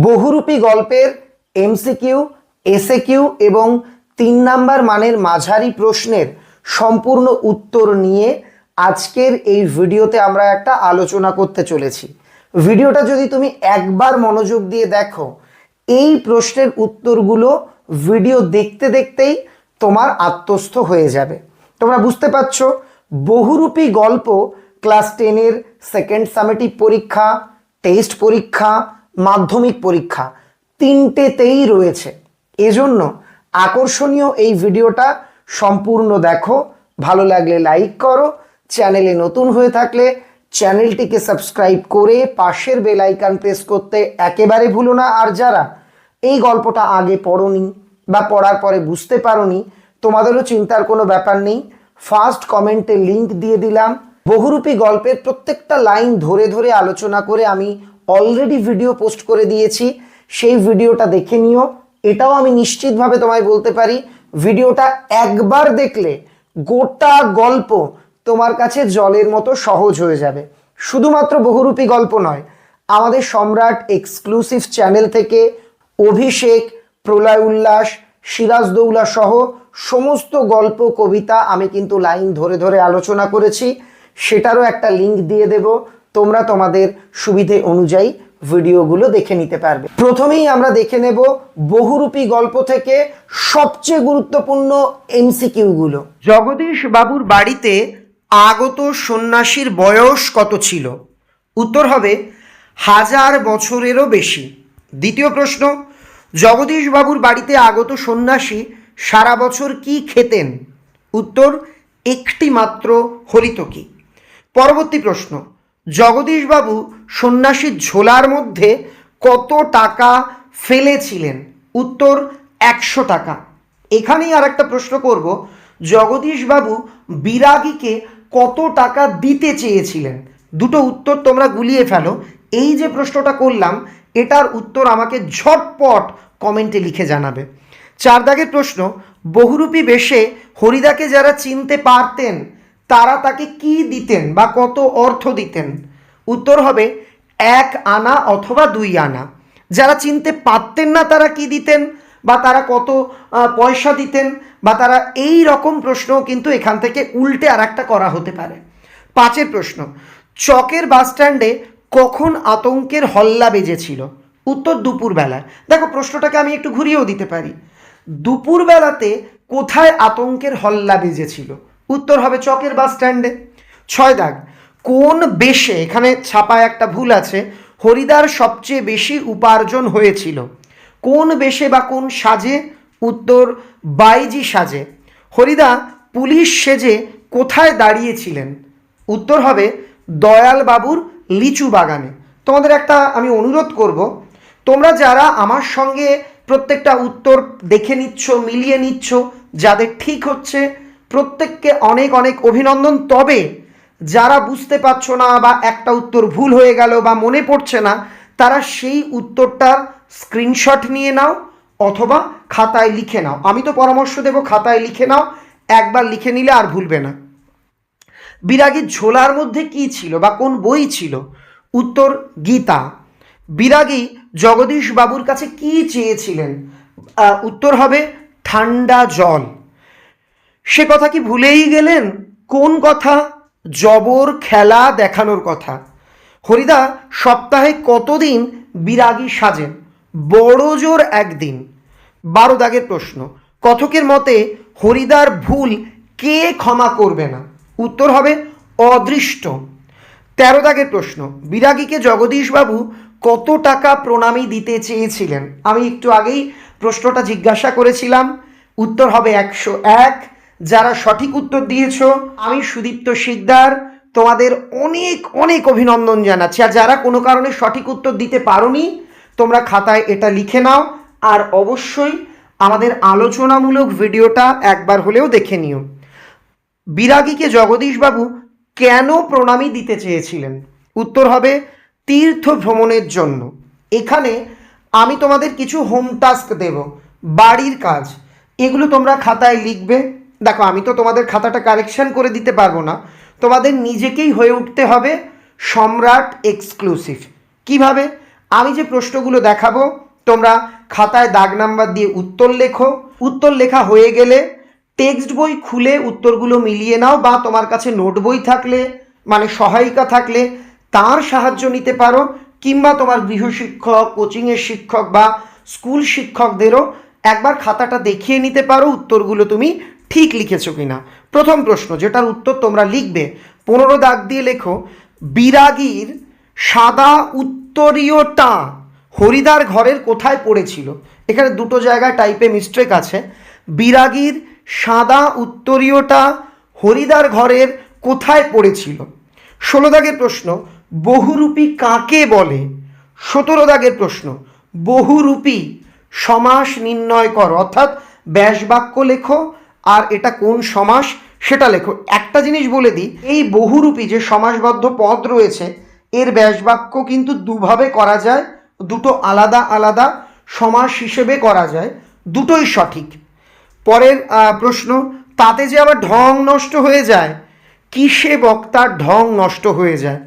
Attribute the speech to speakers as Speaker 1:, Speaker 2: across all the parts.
Speaker 1: বহুরূপী গল্পের MCQ SA Q এবং তিন নাম্বার মানের মাঝারি প্রশ্নের সম্পূর্ণ উত্তর নিয়ে আজকের এই ভিডিওতে আমরা একটা আলোচনা করতে চলেছি। ভিডিওটা যদি তুমি একবার মনোযোগ দিয়ে দেখো, এই প্রশ্নের উত্তরগুলো ভিডিও দেখতে দেখতেই তোমার আত্মস্থ হয়ে যাবে। তোমরা বুঝতে পারছ, বহুরূপী গল্প ক্লাস টেনের সেকেন্ড সামেটিভ পরীক্ষা, টেস্ট পরীক্ষা মাধ্যমিক পরীক্ষা তিনটেতেই রয়েছে। এজন্য আকর্ষণীয় এই ভিডিওটা সম্পূর্ণ দেখো, ভালো লাগলে লাইক করো, চ্যানেলে নতুন হয়ে থাকলে চ্যানেলটিকে সাবস্ক্রাইব করে পাশের বেল আইকন প্রেস করতে একেবারে ভুলো না। আর যারা এই গল্পটা আগে পড়োনি বা পড়ার পরে বুঝতে পারোনি, তোমাদেরও চিন্তার কোনো ব্যাপার নেই। ফার্স্ট কমেন্টে লিংক দিয়ে দিলাম। বহুরূপী গল্পের প্রত্যেকটা লাইন ধরে ধরে আলোচনা করে আমি অলরেডি ভিডিও পোস্ট করে দিয়েছি, সেই ভিডিওটা দেখে নিও। এটাও আমি নিশ্চিতভাবে তোমায় বলতে পারি ভিডিওটা একবার দেখলে গোটা গল্প তোমার কাছে জলের মতো সহজ হয়ে যাবে। শুধুমাত্র বহুরূপী গল্প নয়, আমাদের সম্রাট এক্সক্লুসিভ চ্যানেল থেকে অভিষেক, প্রলয় উল্লাস সিরাজদৌলা সহ সমস্ত গল্প, কবিতা আমি কিন্তু লাইন ধরে ধরে আলোচনা করেছি। সেটারও একটা লিংক দিয়ে দেব। তোমরা তোমাদের সুবিধে অনুযায়ী ভিডিওগুলো দেখে নিতে পারবে। প্রথমেই আমরা দেখে নেব বহুরূপী গল্প থেকে সবচেয়ে গুরুত্বপূর্ণ এমসিকিউগুলো। জগদীশ বাবুর বাড়িতে আগত সন্ন্যাসীর বয়স কত ছিল? উত্তর হবে, হাজার বছরেরও বেশি। দ্বিতীয় প্রশ্ন, জগদীশ বাবুর বাড়িতে আগত সন্ন্যাসী সারা বছর কি খেতেন? উত্তর একটি মাত্র হরিতকি। পরবর্তী প্রশ্ন জগদীশবাবু সন্ন্যাসীর ঝোলার মধ্যে কত টাকা ফেলেছিলেন? উত্তর, একশো টাকা। এখানেই আর একটা প্রশ্ন করব, জগদীশবাবু বিরাগীকে কত টাকা দিতে চেয়েছিলেন? দুটো উত্তর তোমরা গুলিয়ে ফেলো। এই যে প্রশ্নটা করলাম, এটার উত্তর আমাকে ঝটপট কমেন্টে লিখে জানাবে। চার দাগের প্রশ্ন, বহুরূপী বেশে হরিদাকে যারা চিনতে পারতেন তারা তাকে কি দিতেন বা কত অর্থ দিতেন? উত্তর হবে, এক আনা অথবা দুই আনা। যারা চিনতে পারতেন না তারা কি দিতেন বা তারা কত পয়সা দিতেন বা তারা এই রকম প্রশ্নও কিন্তু এখান থেকে উল্টে আর একটা করা হতে পারে। পাঁচের প্রশ্ন, চকের বাস স্ট্যান্ডে কখন আতঙ্কের হল্লা বেজেছিল? উত্তর দুপুরবেলায় দেখো, প্রশ্নটাকে আমি একটু ঘুরিয়েও দিতে পারি। দুপুরবেলাতে কোথায় আতঙ্কের হল্লা বেজেছিল? উত্তর হবে চকের বাস স্ট্যান্ডে। ছয় দাগ, কোন বেশে, এখানে ছাপায় একটা ভুল আছে, হরিদার সবচেয়ে বেশি উপার্জন হয়েছিল? কোন বেশে বা কোন সাজে? উত্তর, বাইজি সাজে। হরিদা, পুলিশ সেজে কোথায় দাঁড়িয়েছিলেন? উত্তর হবে দয়াল বাবুর লিচু বাগানে। তোমাদের একটা আমি অনুরোধ করব, তোমরা যারা আমার সঙ্গে প্রত্যেকটা উত্তর দেখে নিচ্ছ, মিলিয়ে নিচ্ছ, যাদের ঠিক হচ্ছে প্রত্যেককে অনেক অনেক অভিনন্দন। তবে যারা বুঝতে পারছ না বা একটা উত্তর ভুল হয়ে গেল বা মনে পড়ছে না, তারা সেই উত্তরটার স্ক্রিনশট নিয়ে নাও অথবা খাতায় লিখে নাও। আমি তো পরামর্শ দেবো, খাতায় লিখে নাও, একবার লিখে নিলে আর ভুলবে না। বিরাগীর ঝোলার মধ্যে কি ছিল বা কোন বই ছিল? উত্তর, গীতা। বিরাগী জগদীশ বাবুর কাছে কি চেয়েছিলেন? উত্তর হবে, ঠান্ডা জল। সে কথা কি ভুলেই গেলেন? কোন কথা? জবর খেলা দেখানোর কথা। হরিদা সপ্তাহে কতদিন বিরাগী সাজেন? বড় জোর একদিন। বারো দাগের প্রশ্ন। কথকের মতে হরিদার ভুল কে ক্ষমা করবে না? উত্তর হবে অদৃষ্ট। তেরো দাগের প্রশ্ন। বিরাগীকে জগদীশবাবু কত টাকা প্রণামী দিতে চেয়েছিলেন? আমি একটু আগেই প্রশ্নটা জিজ্ঞাসা করেছিলাম। উত্তর হবে একশো এক। যারা সঠিক উত্তর দিয়েছ, আমি সুদীপ্ত শিকদার তোমাদের অনেক অনেক অভিনন্দন জানাচ্ছি। আর যারা কোনো কারণে সঠিক উত্তর দিতে পারোনি, তোমরা খাতায় এটা লিখে নাও। আর অবশ্যই আমাদের আলোচনামূলক ভিডিওটা একবার হলেও দেখে নিও। বিরাগীকে জগদীশবাবু কেন প্রণামী দিতে চেয়েছিলেন? উত্তর হবে, তীর্থ ভ্রমণের জন্য। এখানে আমি তোমাদের কিছু হোম টাস্ক দেব। বাড়ির কাজ। এগুলো তোমরা খাতায় লিখবে। দেখো, আমি তো তোমাদের খাতাটা কারেকশান করে দিতে পারব না। তোমাদের নিজেকেই হয়ে উঠতে হবে সম্রাট এক্সক্লুসিভ কীভাবে? আমি যে প্রশ্নগুলো দেখাবো, তোমরা খাতায় দাগ নাম্বার দিয়ে উত্তর লেখো। উত্তর লেখা হয়ে গেলে টেক্সট বই খুলে উত্তরগুলো মিলিয়ে নাও বা তোমার কাছে নোট বই থাকলে মানে সহায়িকা থাকলে তার সাহায্য নিতে পারো, কিংবা তোমার গৃহশিক্ষক কোচিংয়ের শিক্ষক বা স্কুল শিক্ষকদেরও একবার খাতাটা দেখিয়ে নিতে পারো, উত্তরগুলো তুমি ঠিক লিখেছো কিনা? প্রথম প্রশ্ন, যেটার উত্তর তোমরা লিখবে, পনেরো দাগ দিয়ে লেখো, বিরাগীর সাদা উত্তরীয়টা হরিদার ঘরের কোথায় পড়েছিল? এখানে দুটো জায়গায় টাইপে মিস্টেক আছে। বিরাগীর সাদা উত্তরীয়টা হরিদার ঘরের কোথায় পড়েছিল? ষোলো দাগের প্রশ্ন, বহুরূপী কাকে বলে? সতেরো দাগের প্রশ্ন, বহুরূপী সমাস নির্ণয় কর। অর্থাৎ ব্যাস বাক্য লেখো আর এটা কোন সমাস? সেটা লেখো। একটা জিনিস বলে দিই, এই বহুরূপী যে সমাসবদ্ধ পদ রয়েছে, এর ব্যাসবাক্য কিন্তু দুভাবে করা যায়, দুটো আলাদা আলাদা সমাস হিসেবে করা যায়, দুটোই সঠিক। পরের প্রশ্ন, তাতে যে আবার ঢং নষ্ট হয়ে যায়, কিসে বক্তার ঢং নষ্ট হয়ে যায়?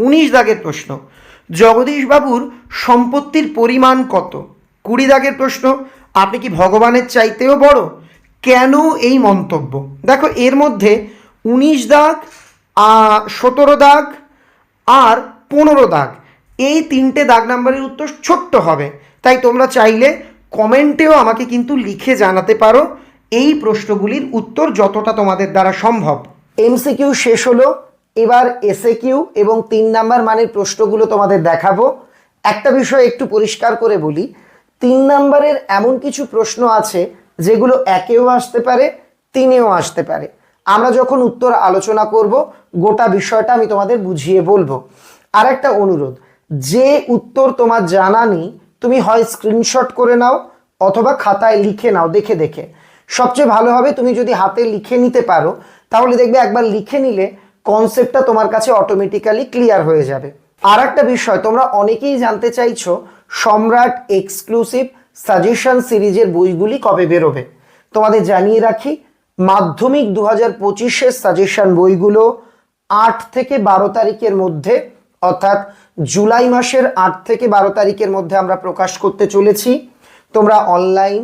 Speaker 1: উনিশ দাগের প্রশ্ন জগদীশবাবুর সম্পত্তির পরিমাণ কত? কুড়ি দাগের প্রশ্ন, আপনি কি ভগবানের চাইতেও বড়? কেন এই মন্তব্য? দেখো, এর মধ্যে উনিশ দাগ সতেরো দাগ আর পনেরো দাগ। এই তিনটে দাগ নাম্বারের উত্তর ছোট্ট হবে। তাই তোমরা চাইলে কমেন্টেও আমাকে কিন্তু লিখে জানাতে পারো এই প্রশ্নগুলির উত্তর যতটা তোমাদের দ্বারা সম্ভব। এমসিকিউ শেষ হলো, এবার এসএ কিউ এবং তিন নাম্বার মানের প্রশ্নগুলো তোমাদের দেখাবো। একটা বিষয় একটু পরিষ্কার করে বলি, তিন নাম্বারের এমন কিছু প্রশ্ন আছে যেগুলো একেও আসতে পারে, তিনেও আসতে পারে। আমরা যখন উত্তর আলোচনা করব, গোটা বিষয়টা আমি তোমাদের বুঝিয়ে বলব। আর একটা অনুরোধ, যে উত্তর তোমার জানা নেই, তুমি হয় স্ক্রিনশট করে নাও অথবা খাতায় লিখে নাও, দেখে দেখে। সবচেয়ে ভালো হবে তুমি যদি হাতে লিখে নিতে পারো, তাহলে দেখবে একবার লিখে নিলে কনসেপ্টটা তোমার কাছে অটোমেটিক্যালি ক্লিয়ার হয়ে যাবে। আর একটা বিষয়, তোমরা অনেকেই জানতে চাইছো, সম্রাট এক্সক্লুসিভ সাজেশন সিরিজের বইগুলি কবে বেরোবে? তোমাদের জানিয়ে রাখি, মাধ্যমিক দু হাজার পঁচিশের সাজেশন বইগুলো আট থেকে বারো তারিখের মধ্যে, অর্থাৎ জুলাই মাসের আট থেকে বারো তারিখের মধ্যে আমরা প্রকাশ করতে চলেছি। তোমরা অনলাইন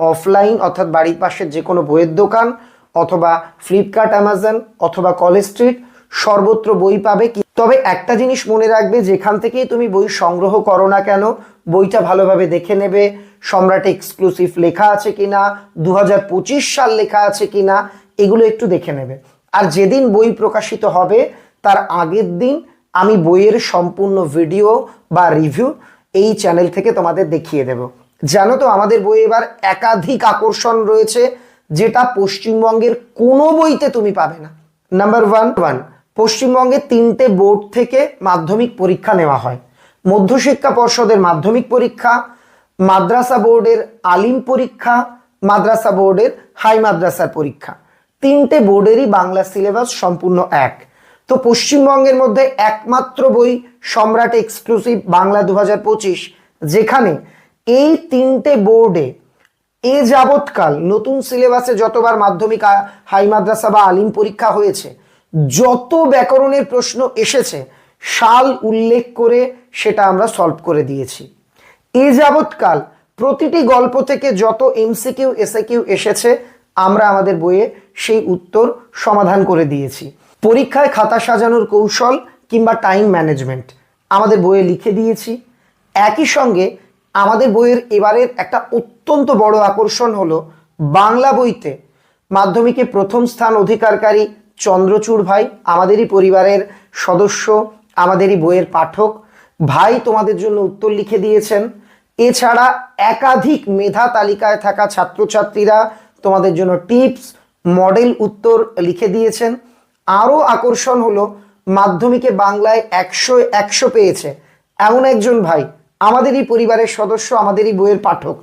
Speaker 1: অফলাইন অর্থাৎ বাড়ির পাশের যে কোনো বইয়ের দোকান, অথবা ফ্লিপকার্ট অ্যামাজন অথবা কলেজ স্ট্রিট সর্বত্র বই পাবে কি? তবে একটা জিনিস মনে রাখবে, যেখান থেকেই তুমি বই সংগ্রহ করো না কেন, বইটা ভালোভাবে দেখে নেবে সম্রাট এক্সক্লুসিভ লেখা আছে কিনা দু হাজার পঁচিশ সাল লেখা আছে কিনা, এগুলো একটু দেখে নেবে। আর যেদিন বই প্রকাশিত হবে, তার আগের দিন আমি বইয়ের সম্পূর্ণ ভিডিও বা রিভিউ এই চ্যানেল থেকে তোমাদের দেখিয়ে দেব। জানো তো, আমাদের বই এবার একাধিক আকর্ষণ রয়েছে, যেটা পশ্চিমবঙ্গের কোনো বইতে তুমি পাবে না। নাম্বার ওয়ান ওয়ান পশ্চিমবঙ্গে তিনটে বোর্ড থেকে মাধ্যমিক পরীক্ষা নেওয়া হয়। মধ্যশিক্ষা পর্ষদের মাধ্যমিক পরীক্ষা মাদ্রাসা বোর্ডের আলিম পরীক্ষা, মাদ্রাসা বোর্ডের হাই মাদ্রাসার পরীক্ষা। তিনটে বোর্ডেরই বাংলা সিলেবাস সম্পূর্ণ এক। তো পশ্চিমবঙ্গের মধ্যে একমাত্র বই সম্রাট এক্সক্লুসিভ বাংলা দু হাজার পঁচিশ, যেখানে এই তিনটে বোর্ডে এ যাবৎকাল নতুন সিলেবাসে যতবার মাধ্যমিক হাই মাদ্রাসা বা আলিম পরীক্ষা হয়েছে, যত ব্যাকরণের প্রশ্ন এসেছে, সাল উল্লেখ করে সেটা আমরা সলভ করে দিয়েছি। এ যাবৎকাল প্রতিটি গল্প থেকে যত এমসিকিউ এসএকিউ এসেছে, আমরা আমাদের বইয়ে সেই উত্তর সমাধান করে দিয়েছি। পরীক্ষায় খাতা সাজানোর কৌশল কিংবা টাইম ম্যানেজমেন্ট আমাদের বইয়ে লিখে দিয়েছি। একই সঙ্গে আমাদের বইয়ের এবারের একটা অত্যন্ত বড় আকর্ষণ হলো বাংলা বইতে মাধ্যমিকে প্রথম স্থান অধিকারকারী চন্দ্রচূড় ভাই, আমাদেরই পরিবারের সদস্য, আমাদেরই বইয়ের পাঠক ভাই তোমাদের জন্য উত্তর লিখে দিয়েছেন। এছাড়া একাধিক মেধা তালিকায় থাকা ছাত্রছাত্রীরা তোমাদের জন্য টিপস, মডেল উত্তর লিখে দিয়েছেন। আরও আকর্ষণ হলো, মাধ্যমিকে বাংলায় একশো একশো পেয়েছে। এমন একজন ভাই, আমাদেরই পরিবারের সদস্য, আমাদেরই বইয়ের পাঠক।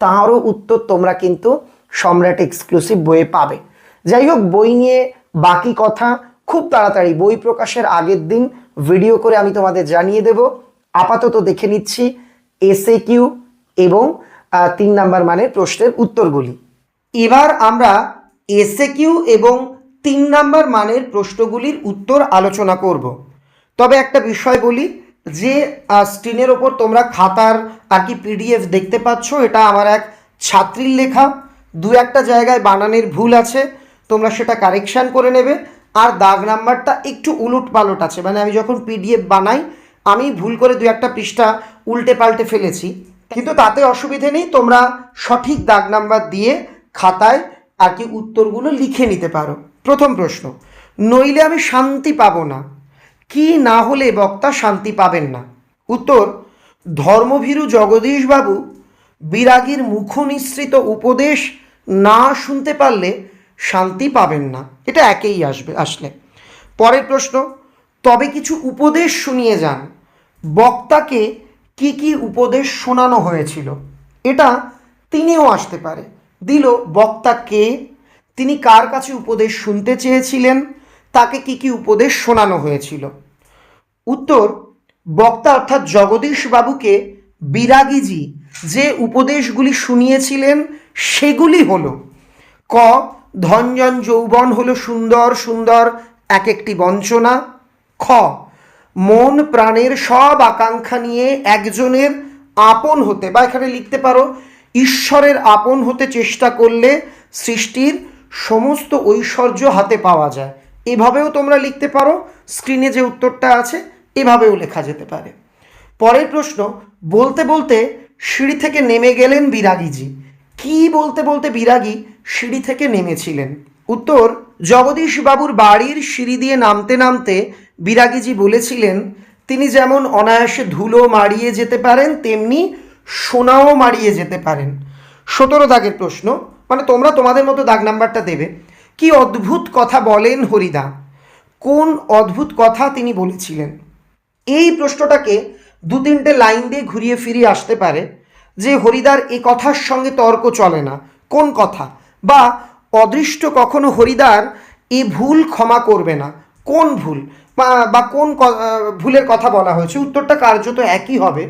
Speaker 1: তাঁরও উত্তর তোমরা কিন্তু সম্রাট এক্সক্লুসিভ বইয়ে পাবে। যাই হোক, বই নিয়ে বাকি কথা, খুব তাড়াতাড়ি বই প্রকাশের আগের দিন ভিডিও করে আমি তোমাদের জানিয়ে দেব। আপাতত দেখে নিচ্ছি এসএ কিউ এবং তিন নাম্বার মানের প্রশ্নের উত্তরগুলি। এবার আমরা এসএ কিউ এবং তিন নাম্বার মানের প্রশ্নগুলির উত্তর আলোচনা করব। তবে একটা বিষয় বলি যে স্ক্রিনের ওপর তোমরা খাতার আর কি পিডিএফ দেখতে পাচ্ছ, এটা আমার এক ছাত্রীর লেখা। দু একটা জায়গায় বানানের ভুল আছে, তোমরা সেটা কারেকশান করে নেবে। আর দাগ নাম্বারটা একটু উলট পালট আছে। মানে আমি যখন পিডিএফ বানাই, আমি ভুল করে দু একটা পৃষ্ঠা উল্টে পাল্টে ফেলেছি। কিন্তু তাতে অসুবিধে নেই, তোমরা সঠিক দাগ নাম্বার দিয়ে খাতায় আর কি উত্তরগুলো লিখে নিতে পারো। প্রথম প্রশ্ন, নইলে আমি শান্তি পাবো না। কি না হলে বক্তা শান্তি পাবেন না? উত্তর, ধর্মভীরু জগদীশবাবু বিরাগীর মুখ নিঃসৃত উপদেশ না শুনতে পারলে শান্তি পাবেন না। এটা একেই আসবে, আসলে। পরের প্রশ্ন, তবে কিছু উপদেশ শুনিয়ে যান। বক্তাকে কি কি উপদেশ শোনানো হয়েছিল? এটা তিনিও আসতে পারে। দিল, বক্তা কে? তিনি কার কাছে উপদেশ শুনতে চেয়েছিলেন? তাকে কি কি উপদেশ শোনানো হয়েছিল? উত্তর, বক্তা অর্থাৎ জগদীশ বাবুকে বিরাগীজি যে উপদেশগুলি শুনিয়েছিলেন, সেগুলি হলো, ক ধনজন যৌবন হলো সুন্দর সুন্দর এক একটি বঞ্চনা। খ, মন প্রাণের সব আকাঙ্ক্ষা নিয়ে একজনের আপন হতে, বা এখানে লিখতে পারো, ঈশ্বরের আপন হতে চেষ্টা করলে সৃষ্টির সমস্ত ঐশ্বর্য হাতে পাওয়া যায়। এভাবেও তোমরা লিখতে পারো স্ক্রিনে যে উত্তরটা আছে, এভাবেও লেখা যেতে পারে। পরের প্রশ্ন, বলতে বলতে সিঁড়ি থেকে নেমে গেলেন বিরাগীজি। কি বলতে বলতে বিরাগী? সিঁড়ি থেকে নেমেছিলেন। উত্তর, জগদীশ বাবুর বাড়ির সিঁড়ি দিয়ে নামতে নামতে বিরাগীজি বলেছিলেন, তিনি যেমন অনায়াসে ধুলো মারিয়ে যেতে পারেন, তেমনি সোনাও মারিয়ে যেতে পারেন। সতেরো দাগের প্রশ্ন মানে তোমরা তোমাদের মতো দাগ নাম্বারটা দেবে। কি অদ্ভুত কথা বলেন হরিদা। কোন অদ্ভুত কথা তিনি বলেছিলেন? এই প্রশ্নটাকে দু তিনটে লাইন দিয়ে ঘুরিয়ে ফিরিয়ে আসতে পারে যে হরিদার এ কথার সঙ্গে তর্ক চলে না। কোন কথা? বা অদৃষ্ট কখনো হরিদার এ ভুল ক্ষমা করবে না। কোন ভুল? বা কোন ভুলের কথা বলা হয়েছে? উত্তরটা কার্যত একই হবে।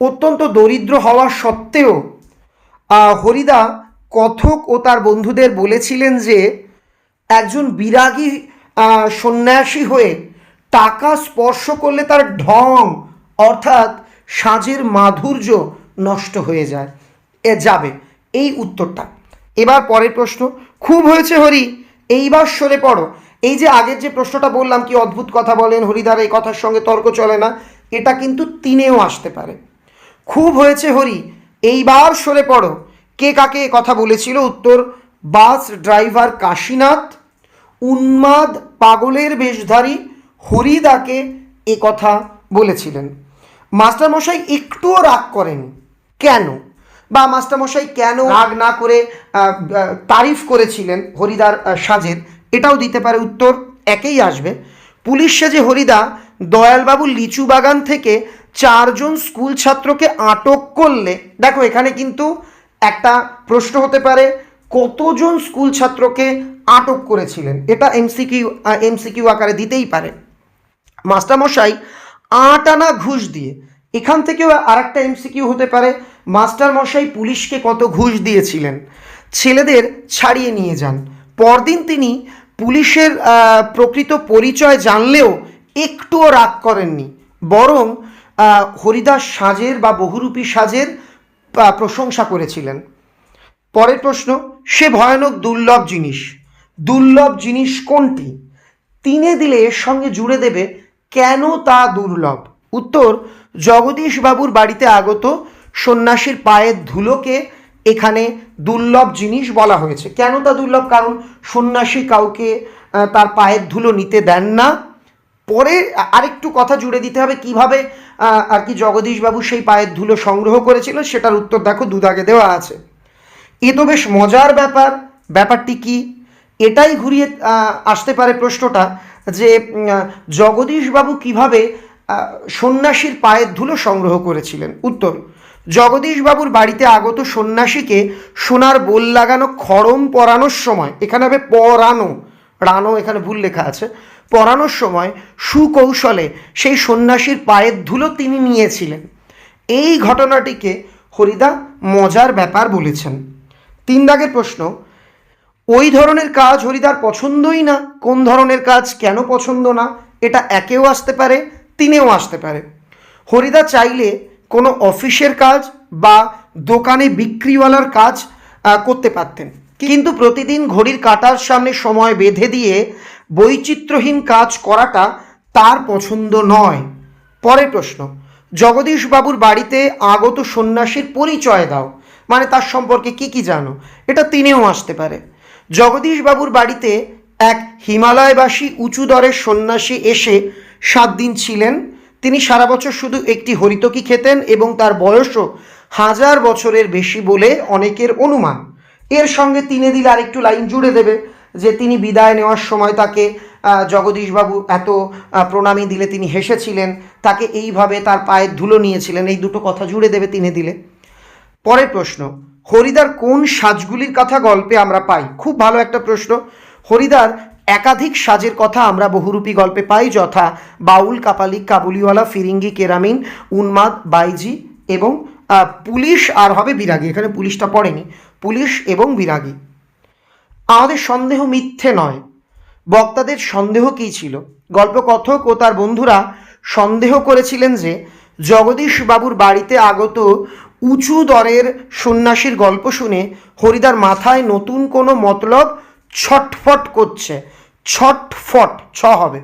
Speaker 1: অত্যন্ত দরিদ্র হওয়া সত্ত্বেও হরিদা কথক ও তার বন্ধুদের বলেছিলেন যে, একজন বিরাগী সন্ন্যাসী হয়ে টাকা স্পর্শ করলে তার ঢং, অর্থাৎ সাজের মাধুর্য নষ্ট হয়ে যায়। এ যাবে। এই উত্তরটা। এবার পরের প্রশ্ন, খুব হয়েছে হরি, এইবার সরে পড়ো। এই যে আগের যে প্রশ্নটা বললাম, কি অদ্ভুত কথা বলেন, হরিদার এই কথার সঙ্গে তর্ক চলে না, এটা কিন্তু তিনেও আসতে পারে। খুব হয়েছে হরি, এইবার সরে পড়ো। কে কাকে কথা বলেছিল? উত্তর, বাস ড্রাইভার কাশীনাথ, উন্মাদ পাগলের বেশধারী হরিদাকে এ কথা বলেছিলেন। মাস্টারমশাই, একটুও রাগ করেন কেন? বা মাস্টারমশাই কেন রাগ না করে তারিফ করেছিলেন হরিদার সাজের এটাও দিতে পারে উত্তর, একেই আসবে। পুলিশ সেজে হরিদা দয়ালবাবুর লিচু বাগান থেকে চারজন স্কুল ছাত্রকে আটক করলে, দেখো এখানে কিন্তু একটা প্রশ্ন হতে পারে, কতজন স্কুল ছাত্রকে আটক করেছিলেন? এটা এমসিকিউ এমসিকিউ আকারে দিতেই পারে। মাস্টারমশাই আট আনা ঘুষ দিয়ে এখান থেকেও আরেকটা এমসিকিউ হতে পারে। মাস্টারমশাই পুলিশকে কত ঘুষ দিয়েছিলেন? ছেলেদের ছাড়িয়ে নিয়ে যান। পরদিন তিনি পুলিশের প্রকৃত পরিচয় জানলেও একটুও রাগ করেননি। বরং হরিদাস সাজের বা বহুরূপী সাজের প্রশংসা করেছিলেন। পরের প্রশ্ন, সে ভয়ানক দুর্লভ জিনিস। দুর্লভ জিনিস কোনটি? তিনে দিলে এর সঙ্গে জুড়ে দেবে, কেন তা দুর্লভ? উত্তর জগদীশ বাবুর বাড়িতে আগত সন্ন্যাসীর পায়ের ধুলোকে এখানে দুর্লভ জিনিস বলা হয়েছে। কেন তা দুর্লভ? কারণ সন্ন্যাসী কাউকে তার পায়ের ধুলো নিতে দেন না। পরে আরেকটু কথা জুড়ে দিতে হবে, কীভাবে আর কি জগদীশবাবু সেই পায়ের ধুলো সংগ্রহ করেছিল সেটার উত্তর দেখো দুদাগে দেওয়া আছে। এ তো বেশ মজার ব্যাপার। ব্যাপারটি কি? এটাই ঘুরিয়ে আসতে পারে প্রশ্নটা যে জগদীশবাবু কীভাবে সন্ন্যাসীর পায়ের ধুলো সংগ্রহ করেছিলেন। উত্তর, জগদীশবাবুর বাড়িতে আগত সন্ন্যাসীকে সোনার বোল লাগানো খড়ম পরানোর সময়, এখানে হবে পরানো, রানো এখানে ভুল লেখা আছে, পরানোর সময় সুকৌশলে সেই সন্ন্যাসীর পায়ের ধুলো তিনি নিয়েছিলেন। এই ঘটনাটিকে হরিদা মজার ব্যাপার বলেছেন। তিন দাগের প্রশ্ন, ওই ধরনের কাজ হরিদার পছন্দই না, কোন ধরনের কাজ কেন পছন্দ না, এটা একেও আসতে পারে। তিনেও আসতে পারে হরিদা চাইলে কোনো অফিসের কাজ বা দোকানে বিক্রিওয়ালার কাজ করতে পারতেন। কিন্তু প্রতিদিন ঘড়ির কাটার সামনে সময় বেঁধে দিয়ে বৈচিত্র্যহীন কাজ করাটা তার পছন্দ নয়। পরের প্রশ্ন, জগদীশবাবুর বাড়িতে আগত সন্ন্যাসীর পরিচয় দাও। মানে তার সম্পর্কে কি কি জানো? এটা তিনিও আসতে পারে। জগদীশবাবুর বাড়িতে এক হিমালয়বাসী উঁচু দরের সন্ন্যাসী এসে সাত দিন ছিলেন। তিনি সারা বছর শুধু একটি হরিতকি খেতেন এবং তার বয়সও হাজার বছরের বেশি বলে অনেকের অনুমান। এর সঙ্গে তিনে দিলে আরেকটু লাইন জুড়ে দেবে যে তিনি বিদায় নেওয়ার সময় তাকে জগদীশবাবু এত প্রণামী দিলে তিনি হেসেছিলেন, তাকে এইভাবে তার পায়ের ধুলো নিয়েছিলেন, এই দুটো কথা জুড়ে দেবে তিনে দিলে। পরের প্রশ্ন, হরিদার কোন সাজগুলির কথা গল্পে আমরা পাই? খুব ভালো একটা প্রশ্ন। হরিদার একাধিক সাজের কথা আমরা বহুরূপী গল্পে পাই, যথা বাউল কাপালিক কাবুলিওয়ালা, ফিরিঙ্গি, কেরামিন, উন্মাদ, বাইজি এবং পুলিশ আর হবে বিরাগী। এখানে পুলিশটা পড়েনি। পুলিশ এবং বিরাগী। আমাদের সন্দেহ মিথ্যে নয়। বক্তাদের সন্দেহ কী ছিল? গল্পকথক ও তার বন্ধুরা সন্দেহ করেছিলেন যে, জগদীশ বাবুর বাড়িতে আগত উঁচু দরের সন্ন্যাসীর গল্প শুনে হরিদার মাথায় নতুন কোনো মতলব ছটফট করছে। ছটফট ছ হবে।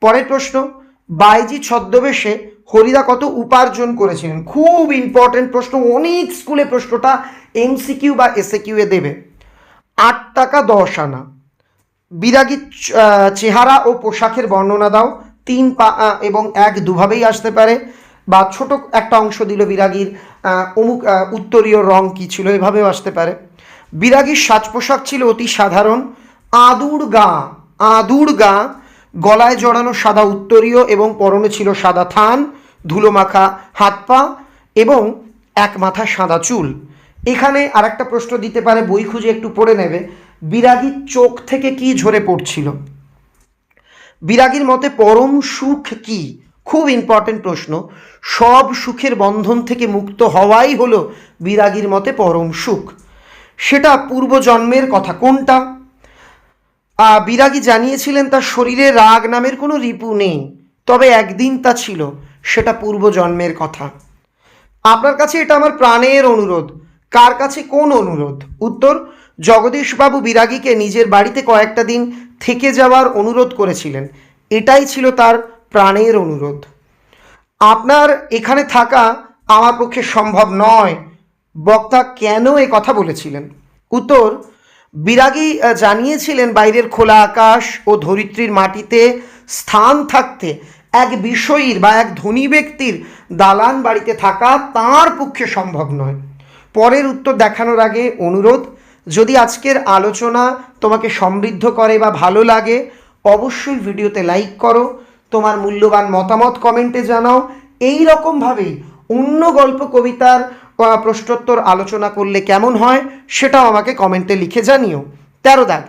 Speaker 1: পরের প্রশ্ন বাইজি ছদ্মবেশে হরিদা কত উপার্জন করেছিলেন? খুব ইম্পর্টেন্ট প্রশ্ন অনেক স্কুলে প্রশ্নটা এমসিকিউ বা এসএকিউ এ দেবে। আট টাকা দশ আনা। আহ, চেহারা ও পোশাকের বর্ণনা দাও। তিন পা এবং এক দুভাবেই আসতে পারে। বা ছোট একটা অংশ দিল বিরাগীর অমুক উত্তরীয় রং কী ছিল এভাবেও আসতে পারে। বিরাগীর সাজ পোশাক ছিল অতি সাধারণ। আদুর গা আদুর গা গলায় জড়ানো সাদা উত্তরীয় এবং পরনে ছিল সাদা থান ধুলো মাখা হাত পা এবং এক মাথা সাদা চুল। এখানে আরেকটা প্রশ্ন দিতে পারে, বই খুঁজে একটু পড়ে নেবে। বিরাগীর চোখ থেকে কি ঝরে পড়ছিল? বিরাগীর মতে পরম সুখ কি? খুব ইম্পর্টেন্ট প্রশ্ন। সব সুখের বন্ধন থেকে মুক্ত হওয়াই হলো বিরাগীর মতে পরম সুখ। সেটা পূর্বজন্মের কথা কোনটা? বিরাগী জানিয়েছিলেন, তার শরীরে রাগ নামের কোনো রিপু নেই। তবে একদিন তা ছিল, সেটা পূর্বজন্মের কথা। আপনার কাছে এটা আমার প্রাণের অনুরোধ। কার কাছে কোন অনুরোধ? উত্তর, জগদীশবাবু বিরাগীকে নিজের বাড়িতে কয়েকটা দিন থেকে যাওয়ার অনুরোধ করেছিলেন। এটাই ছিল তার প্রাণের অনুরোধ। আপনার এখানে থাকা আমার পক্ষে সম্ভব নয়। বক্তা কেন এ কথা বলেছিলেন? উত্তর বিরাগী জানিয়েছিলেন বাইরের খোলা আকাশ ও ধরিত্রীর মাটিতে স্থান থাকতে এক বিষয়ীর বা এক ধনী ব্যক্তির দালান বাড়িতে থাকা তার পক্ষে সম্ভব নয়। পরের উত্তর দেখানোর আগে অনুরোধ, যদি আজকের আলোচনা তোমাকে সমৃদ্ধ করে বা ভালো লাগে, অবশ্যই ভিডিওতে লাইক করো, তোমার মূল্যবান মতামত কমেন্টে জানাও। এই রকমভাবেই অন্য গল্প কবিতার প্রশ্নোত্তর আলোচনা করলে কেমন হয় সেটাও আমাকে কমেন্টে লিখে জানিও। তেরো দাগ,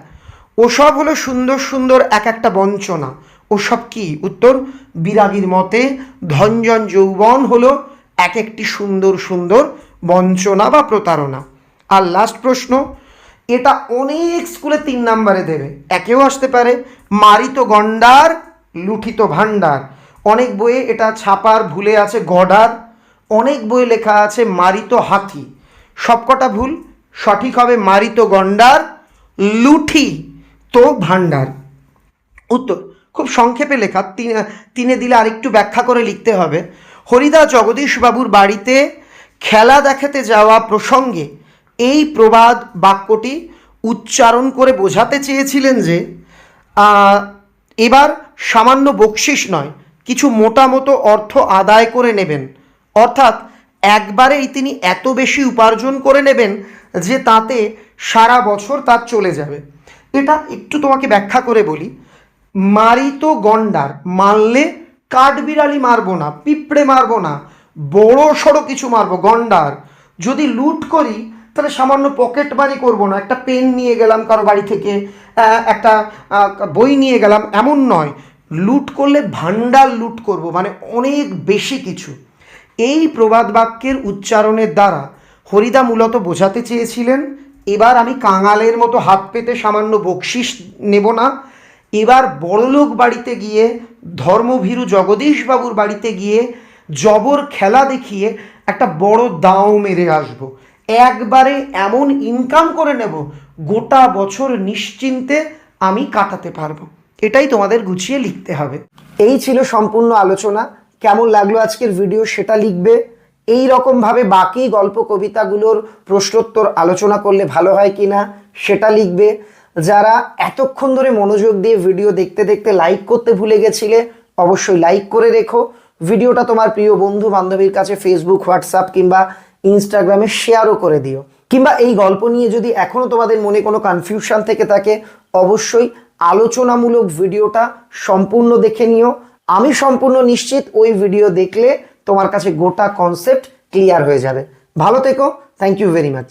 Speaker 1: ওসব হলো সুন্দর সুন্দর এক একটা বঞ্চনা। ওসব কি? উত্তর, বিরাগীর মতে ধনজন যৌবন হলো এক একটি সুন্দর সুন্দর বঞ্চনা বা প্রতারণা। আর লাস্ট প্রশ্ন, এটা অনেক স্কুলে তিন নাম্বারে দেবে, একেও আসতে পারে, মারিত গন্ডার, লুঠিত ভাণ্ডার। অনেক বইয়ে এটা ছাপার ভুলে আছে গডার। অনেক বইয়ে লেখা আছে, মারিত হাতি। সবকটা ভুল, সঠিক হবে মারিত গন্ডার, লুঠি তো ভাণ্ডার। উত্তর, খুব সংক্ষেপে লেখা, তিন- দিলে আরেকটু ব্যাখ্যা করে লিখতে হবে। হরিদা জগদীশবাবুর বাড়িতে খেলা দেখাতে যাওয়া প্রসঙ্গে এই প্রবাদ বাক্যটি উচ্চারণ করে বোঝাতে চেয়েছিলেন যে এবার সামান্য বকশিস নয়, কিছু মোটা মতো অর্থ আদায় করে নেবেন। অর্থাৎ একবারেই তিনি এত বেশি উপার্জন করে নেবেন যে তাতে সারা বছর তার চলে যাবে। এটা একটু তোমাকে ব্যাখ্যা করে বলি। মারিত গন্ডার মারলে কাঠবিড়ালি মারবো না, পিঁপড়ে মারবো না, বড় সড়ো কিছু মারবো। গন্ডার, যদি লুট করি, তাহলে সামান্য পকেট মারি করব না। একটা পেন নিয়ে গেলাম কারও বাড়ি থেকে একটা বই নিয়ে গেলাম, এমন নয়। লুট করলে ভান্ডার লুট করব মানে অনেক বেশি কিছু। এই প্রবাদ বাক্যের উচ্চারণের দ্বারা হরিদা মূলত বোঝাতে চেয়েছিলেন, এবার আমি কাঙালের মতো হাত পেতে সামান্য বকশিস নেব না। এবার বড়লোক বাড়িতে গিয়ে, ধর্মভীরু জগদীশবাবুর বাড়িতে গিয়ে জবর খেলা দেখিয়ে একটা বড় দাও মেরে আসব। একবারে এমন ইনকাম করে নেব, গোটা বছর নিশ্চিন্তে আমি কাটাতে পারব। এটাই তোমাদের গুছিয়ে লিখতে হবে। এই ছিল সম্পূর্ণ আলোচনা। কেমন লাগল আজকের ভিডিও সেটা লিখবে। এই রকমভাবে বাকি গল্প কবিতাগুলোর প্রশ্নোত্তর আলোচনা করলে ভালো হয় কি না সেটা লিখবে। যারা এতক্ষণ ধরে মনোযোগ দিয়ে ভিডিও দেখতে দেখতে লাইক করতে ভুলে গেছিলে, অবশ্যই লাইক করে রেখো। ভিডিওটা তোমার প্রিয় বন্ধু বান্ধবীর কাছে ফেসবুক হোয়াটসঅ্যাপ কিংবা ইনস্টাগ্রামে শেয়ারও করে দিও। কিংবা এই গল্প নিয়ে যদি এখনও তোমাদের মনে কোনো কনফিউশন থেকে থাকে, অবশ্যই আলোচনামূলক ভিডিওটা সম্পূর্ণ দেখে নিও। আমি সম্পূর্ণ নিশ্চিত ওই ভিডিও দেখলে তোমার কাছে গোটা কনসেপ্ট ক্লিয়ার হয়ে যাবে। ভালো থেকো থ্যাংক ইউ ভেরি মাচ